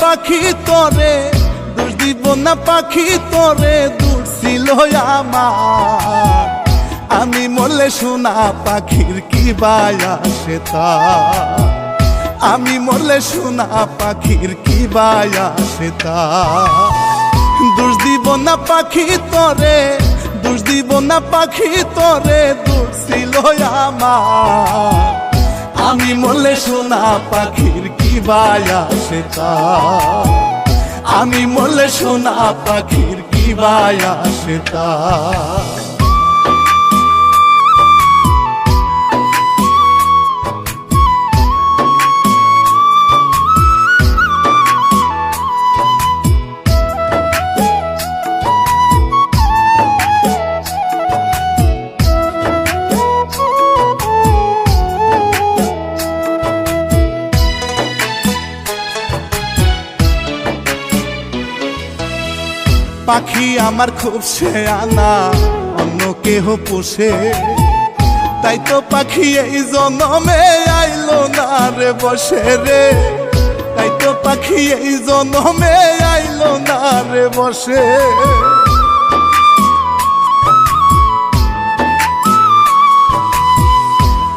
পাখি তোরে, দোষ দিব না পাখি তোরে, দূর ছিল আমার। আমি মরলে শোনা পাখির কি বায়া সেতা আমি মরলে শোনা পাখির কি বায়া সেতা দোষ দিব না পাখি তোরে, দোষ দিব না পাখি তোরে, দূর ছিল আমার। আমি মরলে শোনা পাখির কি বায়া সেতা আমি মলে সোনা পাখির কি বায়া সেতা পাখি আমার খুব আনা অন্য কেহ পোষে। তাই তো পাখি এই জনমে আইলো না রে বসে রে। তাই তো পাখি এই জনমে আইলো না রে বসে।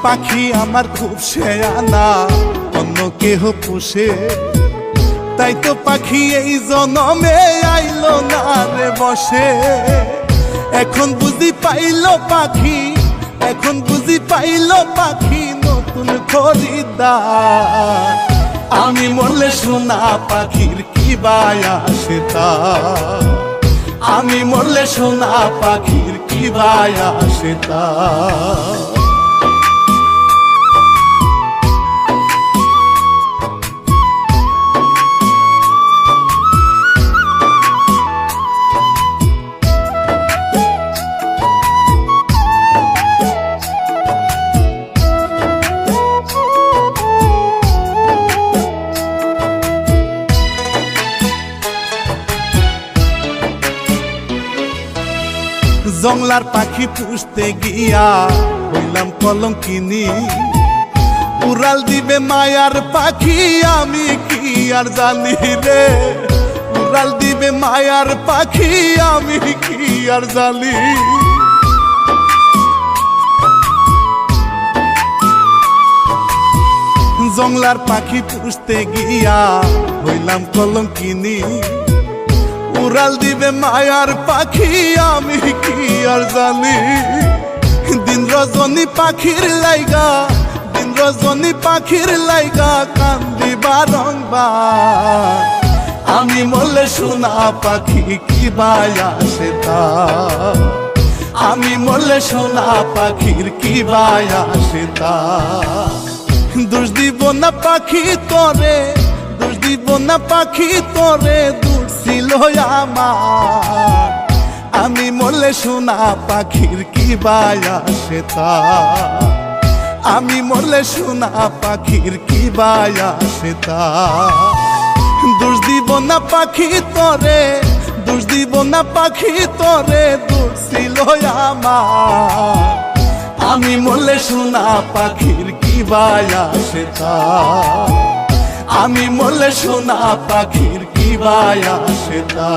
পাখি আমার খুব আনা অন্য কেহ পোষে। তাই তো পাখি এই জনমে আইলো না রে বসে। এখন বুঝি পাইল পাখি, এখন বুঝি পাইল পাখি নতুন খরিদ্দার। আমি মরলে সোনা পাখির কি বায়া সেতা আমি মরলে সোনা পাখির কি বায়া সেতা জংলার পাখি পুষতে গিয়া হইলাম কলঙ্কিনী। উড়াল দিবে মায়ার পাখি, আমি কি আর জানি রে? উড়াল দিবে মায়ার পাখি, আমি কি আর জানি? জংলার পাখি পুষতে গিয়া হইলাম কলঙ্কিনী। উড়াল দিবে মায়ার পাখি, আমি কি আর জানি? দিন রজনী পাখির লাইগা, দিন রজনী পাখির লাইগা কান্দি বারংবার আমি মরলে শোনা পাখি কি বায়া সেতা আমি মরলে শোনা পাখির কি বায়া সেতা দোষ দিব না পাখি তোরে, দোষ দিব না পাখি তোরে ছিল আমার। আমি মরলে শোনা পাখির কি বায়া সেতা আমি মরলে শোনা পাখির কি বায়া সেতা দোষ দিব না পাখি তোরে, দোষ দিব না পাখি তোরে দূর ছিল আমার। আমি মরলে শোনা পাখির কি বায়া সেতা আমি মলে সোনা পাখির কি বায়া সেতা